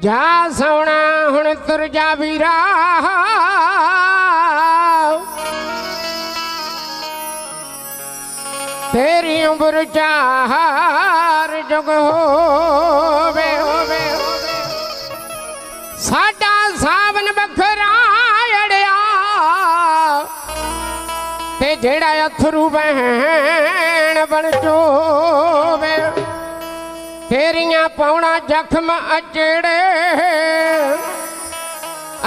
ਜਾ ਸੋਣਾ ਹੁਣ ਤੁਰ ਜਾ ਵੀਰਾ। ਤੇਰੀ ਉਮਰ ਚਾਰ ਜੁਗ ਹੋਵੇ ਹੋਵੇ ਹੋਵੇ। ਸਾਡਾ ਸਾਵਨ ਬਖਰਾ ਅੜਿਆ। ਤੇ ਜਿਹੜਾ ਅਥਰੂ ਬਹਿਣ ਬਣ ਚੋਵੇ ਤੇਰੀਆਂ ਪਾਉਣਾ ਜ਼ਖਮ ਅਚੜੇ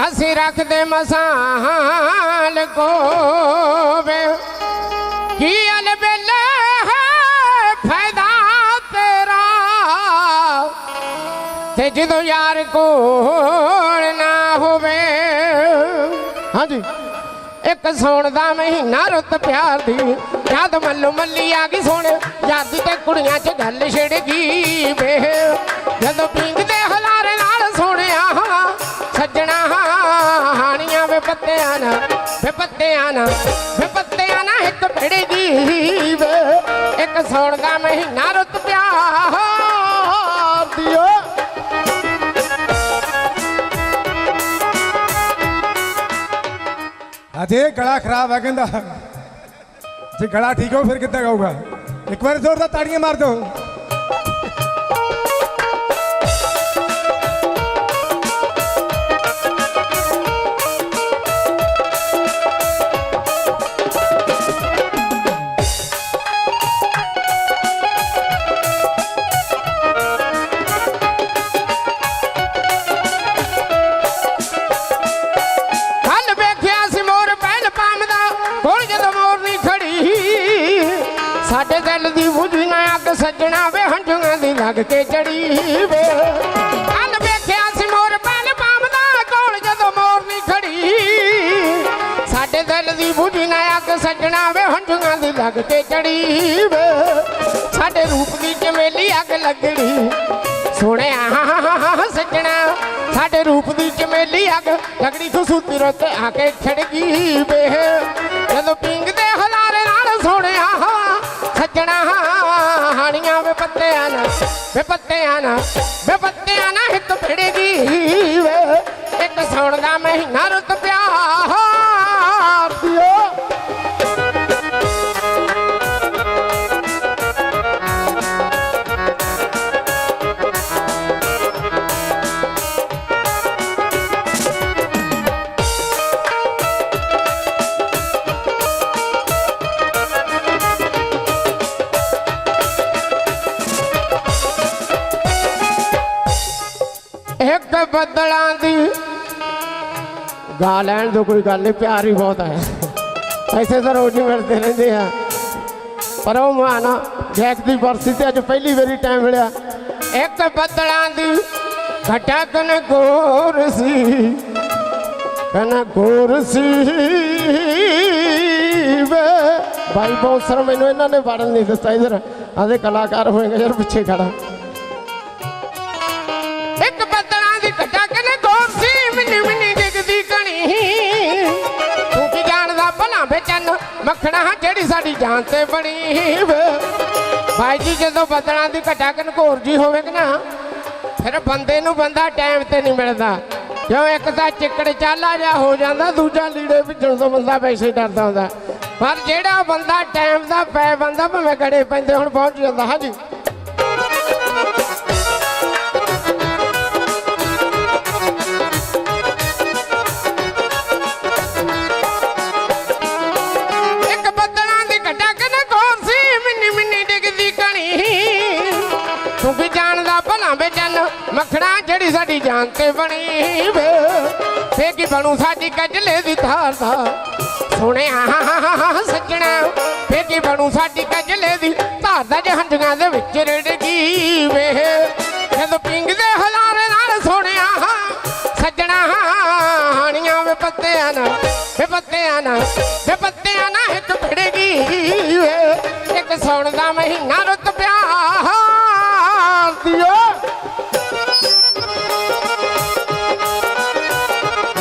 ਅਸੀਂ ਰੱਖਦੇ ਮਸਾਲ ਕੋਵੇ ਕੀ ਅਲਬੇਲੇ ਹੈ ਫਾਇਦਾ ਤੇਰਾ? ਤੇ ਜਦੋਂ ਯਾਰ ਕੋਲ ਨਾ ਹੋਵੇ, ਹਾਂਜੀ। ਇੱਕ ਸੌਣ ਦਾ ਮਹੀਨਾ ਰੁੱਤ ਪਿਆਰ ਦੀ। ਜਦ ਮੱਲੋ ਮੱਲੀ ਆ ਗਈ ਸੋਣ ਯਾਦ ਤੇ ਕੁੜੀਆਂ 'ਚ ਗੱਲ ਛਿੜ ਗਈ ਵੇ। ਜਦੋਂ ਪੀਂਘਦੇ ਹਲਾਰੇ ਨਾਲ ਸੋਹਣਿਆ ਸੱਜਣਾ ਹਾਣੀਆਂ ਵੇ ਪੱਤਿਆਂ ਨਾ ਵੇ ਪੱਤਿਆਂ ਨਾ ਵੇ ਪੱਤਿਆਂ ਨਾ ਇੱਕ ਭਿੜਗੀ ਵੇ। ਇੱਕ ਸੌਣ ਦਾ ਮਹੀਨਾ ਰੁੱਤ ਪਿਆਰ ਦੀ ਅਜੇ ਗਲਾ ਖਰਾਬ ਹੈ ਕਹਿੰਦਾ। ਜੇ ਗਲਾ ਠੀਕ ਹੋ ਫਿਰ ਕਿੱਦਾਂ ਗਾਊਗਾ? ਇੱਕ ਵਾਰ ਜ਼ੋਰਦਾਰ ਤਾੜੀਆਂ ਮਾਰ ਦਿਓ। ਸਾਡੇ ਦਿਲ ਦੀ ਬੁਝੀਆਂ ਅੱਗ ਸੱਜਣਾ ਵੇ, ਹੰਝੂਆਂ ਦੀ ਲੱਗ ਕੇ ਚੜੀ ਵੇ। ਕੱਲ ਵੇਖਿਆ ਸੀ ਮੋਰ ਪਹਿਲ ਪਾਮਦਾ ਕੋਲ ਜਦੋਂ ਮੋਰ ਨਹੀਂ ਖੜੀ। ਸਾਡੇ ਦਿਲ ਦੀ ਬੁਝੀਆਂ ਅੱਗ ਸੱਜਣਾ ਵੇ, ਹੰਝੂਆਂ ਦੀ ਲੱਗ ਕੇ ਚੜੀ ਵੇ। ਸਾਡੇ ਰੂਪ ਦੀ ਚਮੇਲੀ ਅੱਗ ਲੱਗਣੀ। ਸੋਹਣਿਆ ਸੱਜਣਾ, ਸਾਡੇ ਰੂਪ ਦੀ ਚਮੇਲੀ ਅੱਗ ਲੱਗਣੀ। ਖਸੂਤੀ ਰੋਤੇ ਆ ਕੇ ਖੜ ਗਈ ਵੇ। ਜਦੋਂ ਪਿੰਗਦੇ ਪੱਤਿਆਂ ਨਾ ਵੇ ਨਾ ਵੇ ਪੱਤਿਆਂ ਨਾ ਹਿੱਕ ਫਿੜੇਗੀ ਵੇ ਇੱਕ ਸੌਣ ਦਾ ਮਹੀਨਾ ਰੁੱਤ ਪਿਆ। ਇੱਕ ਬੱਦਲਾਂ ਦੀ। ਗਾ ਲੈਣ ਤੋਂ ਕੋਈ ਗੱਲ ਨਹੀਂ ਪਿਆਰ ਹੀ ਬਹੁਤ ਹੈ। ਐਸੇ ਤਾਂ ਰੋਜ਼ ਹੀ ਮਿਲਦੇ ਰਹਿੰਦੇ ਆ। ਪਰ ਉਹ ਮਾਨਾ ਜੈਕ ਦੀ ਬਰਸੀ ਤੇ ਅੱਜ ਪਹਿਲੀ ਵਾਰੀ ਟਾਈਮ ਮਿਲਿਆ। ਇੱਕ ਬੱਦਲਾਂ ਦੀ, ਘਟਾ ਕਨ ਗੋਰ ਸੀ। ਕਨ ਗੋਰ ਸੀ ਵੇ। ਭਾਈ ਬੌਂਸਰ ਮੈਨੂੰ ਇਹਨਾਂ ਨੇ ਵੜਨ ਨਹੀਂ ਦਿੱਤਾ ਇਧਰ। ਆਦੇ ਕਲਾਕਾਰ ਹੋਏਗਾ ਯਾਰ, ਪਿੱਛੇ ਖੜਾ। ਮੱਖਣਾ ਜਿਹੜੀ ਸਾਡੀ ਜਾਨ ਤੇ ਬਣੀ ਵੇ? ਭਾਈ ਜੀ, ਜਦੋਂ ਬਦਲਾਂ ਦੀ ਘਟਾ ਘਨਕੋਰ ਜੀ ਹੋਵੇ ਨਾ, ਫਿਰ ਬੰਦੇ ਨੂੰ ਬੰਦਾ ਟਾਈਮ ਤੇ ਨਹੀਂ ਮਿਲਦਾ। ਕਿਉਂ? ਇੱਕ ਤਾਂ ਚਿੱਕੜ ਚਾਲਾ ਜਾ ਹੋ ਜਾਂਦਾ, ਦੂਜਾ ਲੀੜੇ ਵਿੱਚੋਂ ਤੋਂ ਬੰਦਾ ਪੈਸੇ ਡਰਦਾ ਹੁੰਦਾ। ਪਰ ਜਿਹੜਾ ਬੰਦਾ ਟਾਈਮ ਦਾ ਪੈ ਬੰਦਾ, ਭਾਵੇਂ ਗੜੇ ਪੈਂਦੇ ਹੁਣ, ਪਹੁੰਚ ਜਾਂਦਾ, ਹਾਂਜੀ। ਤੂੰ ਕੀ ਜਾਣਦਾ ਭਲਾ ਵੇ ਜਨ ਮੱਖਣਾ ਜਿਹੜੀ ਸਾਡੀ ਜਾਨ ਤੇ ਬਣੀ ਵੇ। ਫੇ ਕੀ ਬਣੂ ਸਾਡੀ ਕਜਲੇ ਦੀ ਧਾਰ ਦਾ। ਸੁਣਿਆ ਸੱਜਣਾ ਫੇ ਕੀ ਬਣੂ ਸਾਡੀ ਕਜਲੇ ਦੀ ਧਾਰ ਦਾ ਜਹੰਡੀਆਂ ਦੇ ਵਿੱਚ ਰੜ ਗਈ ਵੇ। ਜਦੋਂ ਪਿੰਗਦੇ ਹਲਾਰੇ ਨਾਲ ਸੁਣਿਆ, ਸੱਜਣਾ, ਹਾਣੀਆਂ ਵੇ ਪੱਤਿਆਂ ਨਾ ਵੇ ਪੱਤਿਆਂ ਨਾ ਵੇ ਪੱਤਿਆਂ ਨਾ ਇੱਕ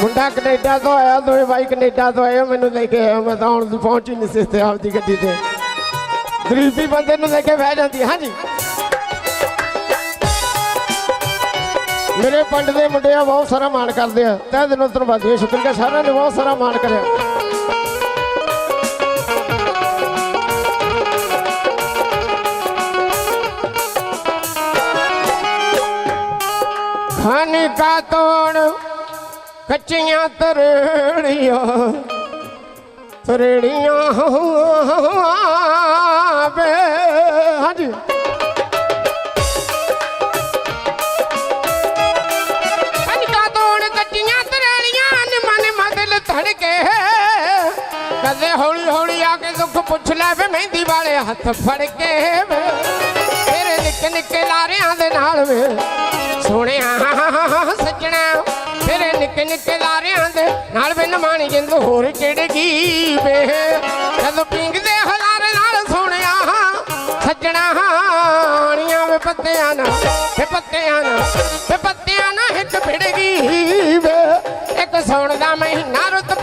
ਮੁੰਡਾ ਕੈਨੇਡਾ ਤੋਂ ਆਇਆ, ਦੋਵੇਂ ਬਾਈ ਕੈਨੇਡਾ ਤੋਂ ਆਏ ਮੈਨੂੰ ਲੈ ਕੇ ਆਇਆ। ਮੈਂ ਤਾਂ ਹੁਣ ਪਹੁੰਚ ਹੀ ਨਹੀਂ ਸੀ ਤੇ ਆਪਦੀ ਗੱਡੀ ਤੇ। ਗਰੀਬੀ ਬੰਦੇ ਨੂੰ ਲੈ ਕੇ ਬਹਿ ਜਾਂਦੀ ਹਾਂਜੀ। ਮੇਰੇ ਪਿੰਡ ਦੇ ਮੁੰਡੇ ਆ ਬਹੁਤ ਸਾਰਾ ਮਾਣ ਕਰਦੇ ਆ। ਤੈ ਦਿਲੋਂ ਧੰਨਵਾਦੀ ਸ਼ੁਕਰੀਆ। ਸਾਰਿਆਂ ਨੇ ਬਹੁਤ ਸਾਰਾ ਮਾਣ ਕਰਿਆ। ਖਾਨੀ ਕਾ ਤੋੜ ਕੱਚੀਆਂ ਤਰੜੀਆਂ ਤਰੜੀਆਂ ਵੇ ਹਾਂਜੀ। ਕਦੇ ਹੌਲੀ ਹੌਲੀ ਆ ਕੇ ਦੁੱਖ ਪੁੱਛ ਲੈ ਵੇ, ਮਹਿੰਦੀ ਵਾਲੇ ਹੱਥ ਫੜ ਕੇ ਵੇ। ਤੇਰੇ ਨਿੱਕੇ ਨਿੱਕੇ ਲਾਰਿਆਂ ਦੇ ਨਾਲ ਵੇ। ਸੋਹਣਿਆ, ਸੱਜਣਾ ਤੇਰੇ ਨਿੱਕੇ ਨਿੱਕੇ ਲਾਰਿਆਂ ਦੇ ਨਾਲ ਬਿਨ ਮਾਣੀ ਜਿੰਦ, ਹੋਰ ਕਿਹੜੇ ਜੀਵੇ ਜਦੋਂ ਪਿੰਗਦੇ ਹਲਾਰੇ ਨਾਲ ਸੋਹਣਿਆ, ਸੱਜਣਾ ਹਾਣੀਆਂ ਵੇ ਪੱਤਿਆਂ ਨਾਲ, ਵੇ ਪੱਤਿਆਂ ਨਾਲ, ਵੇ ਪੱਤਿਆਂ ਨਾਲ ਹਿੱਕ ਫਿੜ ਵੇ। ਇੱਕ ਸੌਣ ਦਾ ਮਹੀਨਾ ਰੁੱਤ